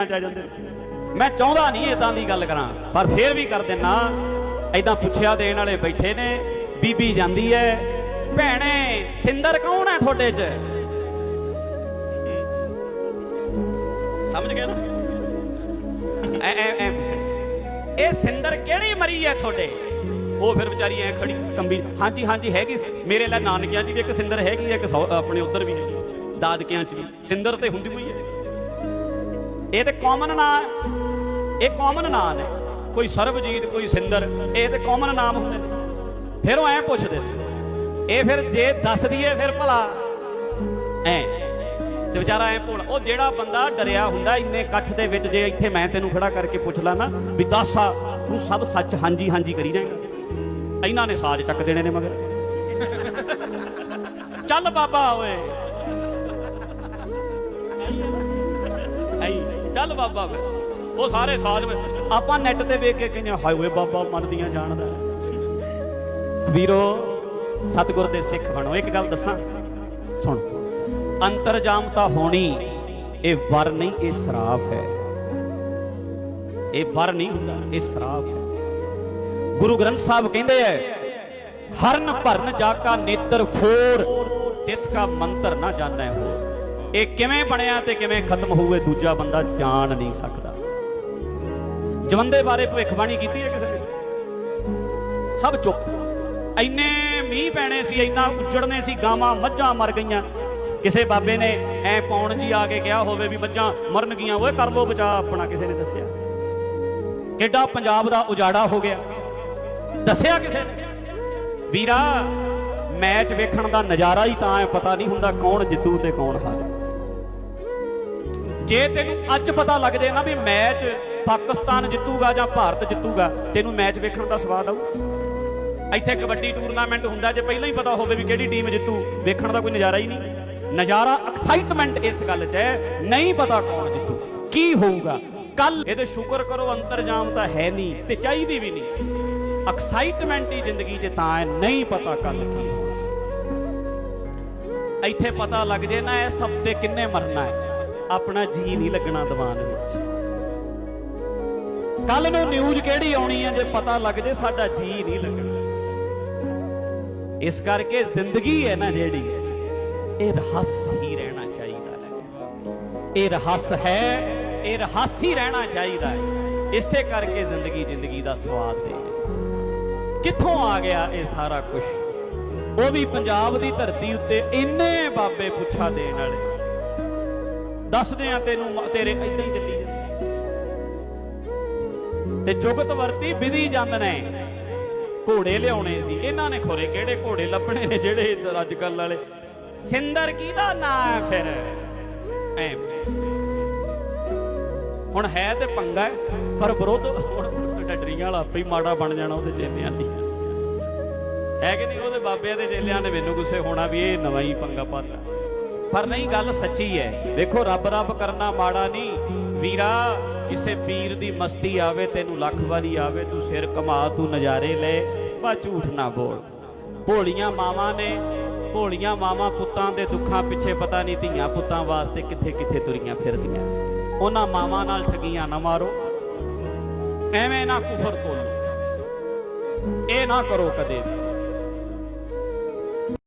ਆ ਜਾਂਦੇ ਮੈਂ ਚਾਹੁੰਦਾ ਨਹੀਂ ਇਦਾਂ ਦੀ ਗੱਲ ਕਰਾਂ, ਪਰ ਫੇਰ ਵੀ ਕਰ ਦਿੰਨਾ। ਐਦਾਂ ਪੁੱਛਿਆ ਦੇਣ ਵਾਲੇ ਬੈਠੇ ਨੇ, ਬੀਬੀ ਜਾਂਦੀ ਐ, ਭੈਣੇ, ਸਿੰਦਰ ਕੌਣ ਹੈ ਤੁਹਾਡੇ 'ਚ? ਸਮਝ ਗਏ ਨਾ? ਐ ਐ ਐ ਇਹ ਸਿੰਦਰ ਕਿਹੜੀ ਮਰੀ ਐ ਤੁਹਾਡੇ? ਉਹ ਫਿਰ ਵਿਚਾਰੀ ਐ ਖੜੀ, ਕੰਬੀ, ਹਾਂਜੀ ਹਾਂਜੀ, ਹੈਗੀ ਮੇਰੇ ਲੈ ਨਾਨਕਿਆਂ 'ਚ ਵੀ ਇੱਕ ਸਿੰਦਰ ਹੈਗੀ ਐ, ਇੱਕ ਆਪਣੇ ਉਧਰ ਵੀ ਦਾਦਕਿਆਂ 'ਚ ਵੀ। ਸਿੰਦਰ ਤੇ ਹੁੰਦੀ ਹੋਈ ਇਹ ਤੇ ਕਾਮਨ ਨਾਂ ਇਹ ਕਾਮਨ ਨਾਂ ਨੇ। ਕੋਈ ਸਰਬਜੀਤ, ਕੋਈ ਸਿੰਦਰ, ਇਹ ਤੇ ਕਾਮਨ ਨਾਮ ਹੁੰਦੇ ਨੇ। ਫਿਰ ਉਹ ਐ ਪੁੱਛਦੇ ਨੇ। ਇਹ ਫਿਰ ਜੇ ਦੱਸ ਦਈਏ ਫਿਰ ਭਲਾ। ਐ। ਤੇ ਵਿਚਾਰਾ ਐ ਭੋਲਾ। ਉਹ ਜਿਹੜਾ ਬੰਦਾ ਡਰਿਆ ਹੁੰਦਾ ਇੰਨੇ ਇਕੱਠ ਦੇ ਵਿੱਚ, ਜੇ ਇੱਥੇ ਮੈਂ ਤੈਨੂੰ ਖੜਾ ਕਰਕੇ ਪੁੱਛ ਲਾ ਨਾ, ਵੀ ਦੱਸ ਆ, ਤੂੰ ਸਭ ਸੱਚ ਹਾਂਜੀ ਹਾਂਜੀ ਕਰੀ ਜਾਏਗਾ। ਇਹਨਾਂ ਨੇ ਸਾਜ਼ ਚੱਕ ਦੇਣੇ ਨੇ ਮਗਰ। ਚੱਲ ਬਾਬਾ ਓਏ। ਚੱਲ ਬਾਬਾ ਫਿਰ। ਉਹ ਸਾਰੇ ਸਾਧ ਆਪਾਂ ਨੈਟ ਤੇ ਵੇਖ ਕੇ ਕਹਿੰਦੇ ਹਾਂ, ਬਾਬਾ ਮੰਨਦੀਆਂ ਜਾਣਦਾ ਵੀਰੋ ਸਤਿਗੁਰ ਦੇ ਸਿੱਖ ਬਣੋ। ਇੱਕ ਗੱਲ ਦੱਸਾਂ। ਸੁਣ। ਅੰਤਰਜਾਮਤਾ ਹੋਣੀ ਇਹ ਵਰ ਨਹੀਂ ਇਹ ਸਰਾਪ ਹੈ। ਇਹ ਵਰ ਨਹੀਂ ਹੁੰਦਾ ਇਹ ਸਰਾਪ ਹੈ। ਗੁਰੂ ਗ੍ਰੰਥ ਸਾਹਿਬ ਕਹਿੰਦੇ ਐ ਹਰਨ ਭਰਨ ਜਾ ਕਾ ਨੇਤਰ ਫੋਰ ਤਿਸ ਕਾ ਮੰਤਰ ਨਾ ਜਾਣੈ ਹੋ ਇਹ ਕਿਵੇਂ ਬਣਿਆ ਤੇ ਕਿਵੇਂ ਖਤਮ ਹੋਵੇ ਦੂਜਾ ਬੰਦਾ ਜਾਣ ਨਹੀਂ ਸਕਦਾ। ਜਵੰਦੇ ਬਾਰੇ ਭਵਿੱਖਬਾਣੀ ਕੀਤੀ ਹੈ ਕਿਸੇ ਨੇ? ਸਭ ਚੁੱਪ। ਇੰਨੇ ਮੀਂਹ ਪੈਣੇ ਸੀ, ਇੰਨਾ ਉੱਜੜਨੇ ਸੀ, ਗਾਵਾਂ ਮੱਝਾਂ ਮਰ ਗਈਆਂ। ਕਿਸੇ ਬਾਬੇ ਨੇ ਐ ਪੌਣ ਜੀ ਆ ਕੇ ਕਿਹਾ ਹੋਵੇ ਵੀ ਮੱਝਾਂ ਮਰਨ ਗਈਆਂ, ਓਏ ਕਰ ਲੋ ਬਚਾ ਆਪਣਾ ਕਿਸੇ ਨੇ ਦੱਸਿਆ। ਕਿੱਡਾ ਪੰਜਾਬ ਦਾ ਉਜਾੜਾ ਹੋ ਗਿਆ। ਦੱਸਿਆ ਕਿਸੇ ਨੇ? ਵੀਰਾ, ਮੈਚ ਵੇਖਣ ਦਾ ਨਜ਼ਾਰਾ ਹੀ ਤਾਂ ਹੈ, ਪਤਾ ਨਹੀਂ ਹੁੰਦਾ ਕੌਣ ਜਿੱਤੂ ਤੇ ਕੌਣ ਹਾਰੇ। ਜੇ ਤੈਨੂੰ ਅੱਜ ਪਤਾ ਲੱਗ ਜੇ ਨਾ ਵੀ ਮੈਚ ਪਾਕਿਸਤਾਨ ਜਿੱਤੂਗਾ ਜਾਂ ਭਾਰਤ ਜਿੱਤੂਗਾ, ਤੈਨੂੰ ਮੈਚ ਵੇਖਣ ਦਾ ਸਵਾਦ ਆਊ? ਇੱਥੇ ਕਬੱਡੀ ਟੂਰਨਾਮੈਂਟ ਹੁੰਦਾ ਜੇ ਪਹਿਲਾਂ ਹੀ ਪਤਾ ਹੋਵੇ ਵੀ ਕਿਹੜੀ ਟੀਮ ਜਿੱਤੂ, ਵੇਖਣ ਦਾ ਕੋਈ ਨਜ਼ਾਰਾ ਹੀ ਨਹੀਂ। ਨਜ਼ਾਰਾ ਐਕਸਾਈਟਮੈਂਟ ਇਸ ਗੱਲ 'ਚ ਹੈ, ਨਹੀਂ ਪਤਾ ਕੌਣ ਜਿੱਤੂ, ਕੀ ਹੋਊਗਾ? ਕੱਲ ਇਹਦੇ ਸ਼ੁਕਰ ਕਰੋ, ਅੰਤਰਜਾਮ ਤਾਂ ਹੈ ਨਹੀਂ ਤੇ ਚਾਹੀਦੀ ਵੀ ਨਹੀਂ। ਐਕਸਾਈਟਮੈਂਟ ਹੀ ਜ਼ਿੰਦਗੀ 'ਚ ਤਾਂ ਹੈ, ਨਹੀਂ ਪਤਾ ਕੱਲ ਕੀ ਹੋਣਾ ਇੱਥੇ ਪਤਾ ਲੱਗ ਜੇ ਨਾ ਇਸ ਹਫ਼ਤੇ ਕਿੰਨੇ ਮਰਨਾ ਹੈ। ਆਪਣਾ ਜੀ ਨਹੀਂ ਲੱਗਣਾ ਦੀਵਾਨ ਵਿੱਚ। ਕੱਲ ਨੂੰ ਨਿਊਜ਼ ਕਿਹੜੀ ਆਉਣੀ ਹੈ ਜੇ ਪਤਾ ਲੱਗ ਜੇ ਸਾਡਾ ਜੀ ਨਹੀਂ ਲੱਗਣਾ। ਇਸ ਕਰਕੇ ਜ਼ਿੰਦਗੀ ਹੈ ਨਾ ਜਿਹੜੀ, ਇਹ ਰਹੱਸ ਹੀ ਰਹਿਣਾ ਚਾਹੀਦਾ ਹੈ। ਇਹ ਰਹੱਸ ਹੈ, ਇਹ ਰਹੱਸ ਹੀ ਰਹਿਣਾ ਚਾਹੀਦਾ ਹੈ। ਇਸੇ ਕਰਕੇ ਜ਼ਿੰਦਗੀ ਜ਼ਿੰਦਗੀ ਦਾ ਸਵਾਦ ਦੇ। ਕਿੱਥੋਂ ਆ ਗਿਆ ਇਹ ਸਾਰਾ ਕੁਝ ਉਹ ਵੀ ਪੰਜਾਬ ਦੀ ਧਰਤੀ ਉੱਤੇ ਇੰਨੇ ਬਾਬੇ ਪੁੱਛਾ ਦੇਣ ਵਾਲੇ। ਦੱਸਦੇ ਆ ਤੈਨੂੰ ਤੇਰੇ ਇਦਾਂ ਹੀ ਚੱਲੀ ਜਾਂਦੇ ਤੇ ਜੁਗਤ ਵਰਤੀ ਵਿਧੀ ਜੰਦ ਨੇ। ਘੋੜੇ ਲਿਆਉਣੇ ਸੀ। ਇਹਨਾਂ ਨੇ ਖੋਰੇ ਕਿਹੜੇ ਘੋੜੇ ਲੱਭਣੇ ਨੇ ਜਿਹੜੇ ਅੱਜ ਕੱਲ ਵਾਲੇ? ਸਿੰਦਰ ਕਿਹਦਾ ਨਾਂ ਹੈ ਫਿਰ? ਐ। ਹੁਣ ਹੈ ਤੇ ਪੰਗਾ ਪਰ ਵਿਰੋਧ ਹੁਣ ਡੱਡਰੀਆਂ ਵਾਲਾ ਆਪੇ ਹੀ ਮਾੜਾ ਬਣ ਜਾਣਾ ਉਹਦੇ ਚੇਲਿਆਂ ਦੀ। ਹੈ ਕਿ ਨਹੀਂ? ਉਹਦੇ ਬਾਬਿਆਂ ਦੇ ਚੇਲਿਆਂ ਨੇ ਮੈਨੂੰ ਗੁੱਸੇ ਹੋਣਾ ਵੀ ਇਹ ਨਵਾਂ ਹੀ ਪੰਗਾ ਪਾਤਾ। ਪਰ ਨਹੀਂ, ਗੱਲ ਸੱਚੀ ਹੈ। ਵੇਖੋ, ਰੱਬ ਰੱਬ ਕਰਨਾ ਮਾੜਾ ਨਹੀਂ। ਵੀਰਾ, ਕਿਸੇ ਪੀਰ ਦੀ ਮਸਤੀ ਆਵੇ, ਤੈਨੂੰ ਲੱਖ ਵਾਰੀ ਆਵੇ, ਤੂੰ ਸਿਰ ਕਮਾ ਤੂੰ ਨਜ਼ਾਰੇ ਲੈ ਬਾ ਝੂਠ ਨਾ ਬੋਲ। ਭੋਲੀਆਂ ਮਾਵਾਂ ਨੇ, ਭੋਲੀਆਂ ਮਾਵਾਂ ਪੁੱਤਾਂ ਦੇ ਦੁੱਖਾਂ ਪਿੱਛੇ ਪਤਾ ਨਹੀਂ ਧੀਆਂ ਪੁੱਤਾਂ ਵਾਸਤੇ ਕਿੱਥੇ ਕਿੱਥੇ ਤੁਰੀਆਂ ਫਿਰਦੀਆਂ। ਉਹਨਾਂ ਮਾਵਾਂ ਨਾਲ ਠਗੀਆਂ ਨਾ ਮਾਰੋ। ਐਵੇਂ ਨਾ ਕੁਫਰ ਤੋਲੋ। ਇਹ ਨਾ ਕਰੋ ਕਦੇ ਵੀ।